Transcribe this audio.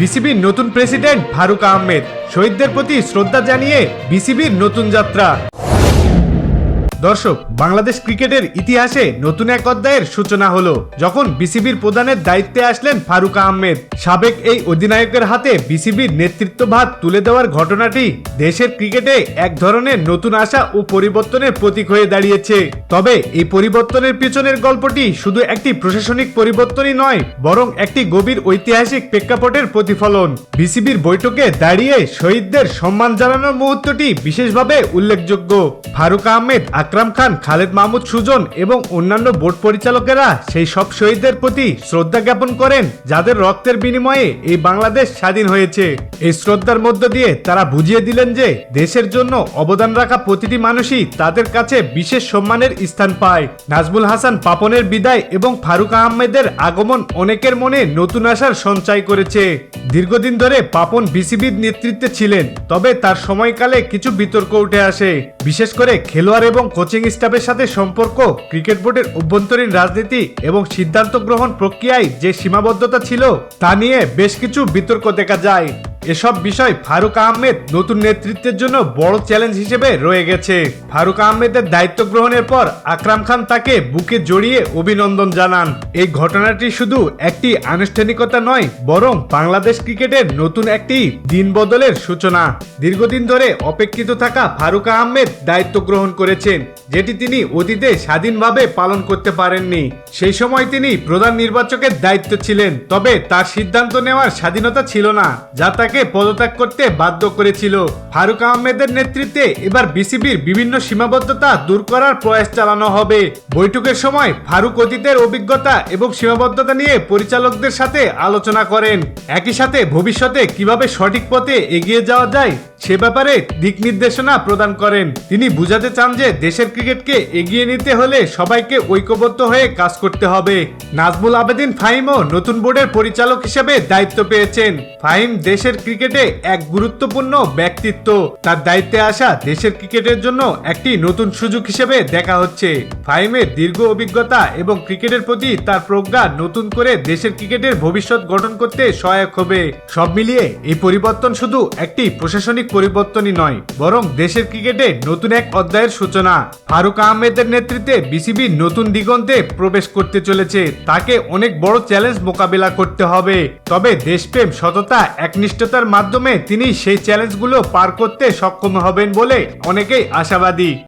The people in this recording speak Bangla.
বিসিবির নতুন প্রেসিডেন্ট ফারুক আহমেদ। শহীদদের প্রতি শ্রদ্ধা জানিয়ে বিসিবির নতুন যাত্রা। দর্শক, বাংলাদেশ ক্রিকেটের ইতিহাসে নতুন এক অধ্যায়ের সূচনা হলো, যখন বিসিবির প্রধানের দায়িত্বে আসলেন ফারুক আহমেদ। সাবেক এই অধিনায়কের হাতে বিসিবির নেতৃত্বভার তুলে দেওয়ার ঘটনাটি দেশের ক্রিকেটে এক ধরনের নতুন আশা ও পরিবর্তনের প্রতীক হয়ে দাঁড়িয়েছে। তবে এই পরিবর্তনের পিছনের গল্পটি শুধু একটি প্রশাসনিক পরিবর্তনই নয়, বরং একটি গভীর ঐতিহাসিক প্রেক্ষাপটের প্রতিফলন। বিসিবির বৈঠকে দাঁড়িয়ে শহীদদের সম্মান জানানোর মুহূর্তটি বিশেষভাবে উল্লেখযোগ্য। ফারুক আহমেদ আকরাম খান, খালেদ মাহমুদ সুজন এবং অন্যান্য বোর্ড পরিচালকেরা সেই সব শহীদদের প্রতি শ্রদ্ধা জ্ঞাপন করেন, যাদের রক্তের বিনিময়ে এই বাংলাদেশ স্বাধীন হয়েছে। এই শ্রদ্ধার মধ্য দিয়ে তারা বুঝিয়ে দিলেন যে, দেশের জন্য অবদান রাখা প্রতিটি মানুষই তাদের কাছে বিশেষ সম্মানের স্থান পায়। নাজমুল হাসান পাপনের বিদায় এবং ফারুক আহমেদের আগমন অনেকের মনে নতুন আশার সঞ্চয় করেছে। দীর্ঘদিন ধরে পাপন বিসিবির নেতৃত্বে ছিলেন, তবে তার সময়কালে কিছু বিতর্ক উঠে আসে। বিশেষ করে খেলোয়াড় এবং কোচিং স্টাফের সাথে সম্পর্ক, ক্রিকেট বোর্ডের অভ্যন্তরীণ রাজনীতি এবং সিদ্ধান্ত গ্রহণ প্রক্রিয়ায় যে সীমাবদ্ধতা ছিল তা নিয়ে বেশ কিছু বিতর্ক দেখা যায়। এসব বিষয় ফারুক আহমেদ নতুন নেতৃত্বের জন্য বড় চ্যালেঞ্জ হিসেবে রয়ে গেছে। ফারুক আহমেদের দায়িত্ব গ্রহণের পর আকরাম খান তাকে বুকে জড়িয়ে অভিনন্দন জানান। এই ঘটনাটি শুধু একটি আনুষ্ঠানিকতা নয়, বরং বাংলাদেশ ক্রিকেটের নতুন একটি দিন বদলের সূচনা। দীর্ঘদিন ধরে অপেক্ষিত থাকা ফারুক আহমেদ দায়িত্ব গ্রহণ করেছেন। যেটি তিনি অতীতে স্বাধীনভাবে পালন করতে পারেননি। সেই সময় তিনি প্রধান নির্বাচকের দায়িত্ব ছিলেন, তবে তার সিদ্ধান্ত নেওয়ার স্বাধীনতা ছিল না, যা তাকে পদত্যাগ করতে বাধ্য করেছিল। ফারুক আহমেদের নেতৃত্বে এবার বিসিবির বিভিন্ন সীমাবদ্ধতা দূর করার প্রয়াস চালানো হবে। বৈঠকের সময় ফারুক অতীতের অভিজ্ঞতা এবং সীমাবদ্ধতা নিয়ে পরিচালকদের সাথে আলোচনা করেন। একই সাথে ভবিষ্যতে কীভাবে সঠিক পথে এগিয়ে যাওয়া যায় সে ব্যাপারে দিক নির্দেশনা প্রদান করেন। তিনি বুঝাতে চান যে দেশের ক্রিকেটকে এগিয়ে নিতে হলে সবাইকে ঐক্যবদ্ধ হয়ে কাজ করতে হবে। নাজমুল আবেদিন ফাহিমও নতুন বোর্ডের পরিচালক হিসেবে দায়িত্ব পেয়েছেন। ফাহিম দেশের ক্রিকেটে এক গুরুত্বপূর্ণ ব্যক্তিত্ব। তার দায়িত্বে আসা দেশের ক্রিকেটের জন্য একটি নতুন সুযোগ হিসেবে দেখা হচ্ছে। ফাহিমের দীর্ঘ অভিজ্ঞতা এবং ক্রিকেটের প্রতি তার প্রজ্ঞা নতুন করে দেশের ক্রিকেটের ভবিষ্যৎ গঠন করতে সহায়ক হবে। সব মিলিয়ে এই পরিবর্তন শুধু একটি প্রশাসনিক পরিবর্তনই নয়, বরং দেশের ক্রিকেটে নতুন এক অধ্যায়ের সূচনা। ফারুক আহমেদের নেতৃত্বে বিসিবি নতুন দিগন্তে প্রবেশ করতে চলেছে। তাকে অনেক বড় চ্যালেঞ্জ মোকাবেলা করতে হবে। তবে দেশপ্রেম, সততা, একনিষ্ঠতার মাধ্যমে তিনি সেই চ্যালেঞ্জগুলো পার করতে সক্ষম হবেন বলে অনেকেই আশাবাদী।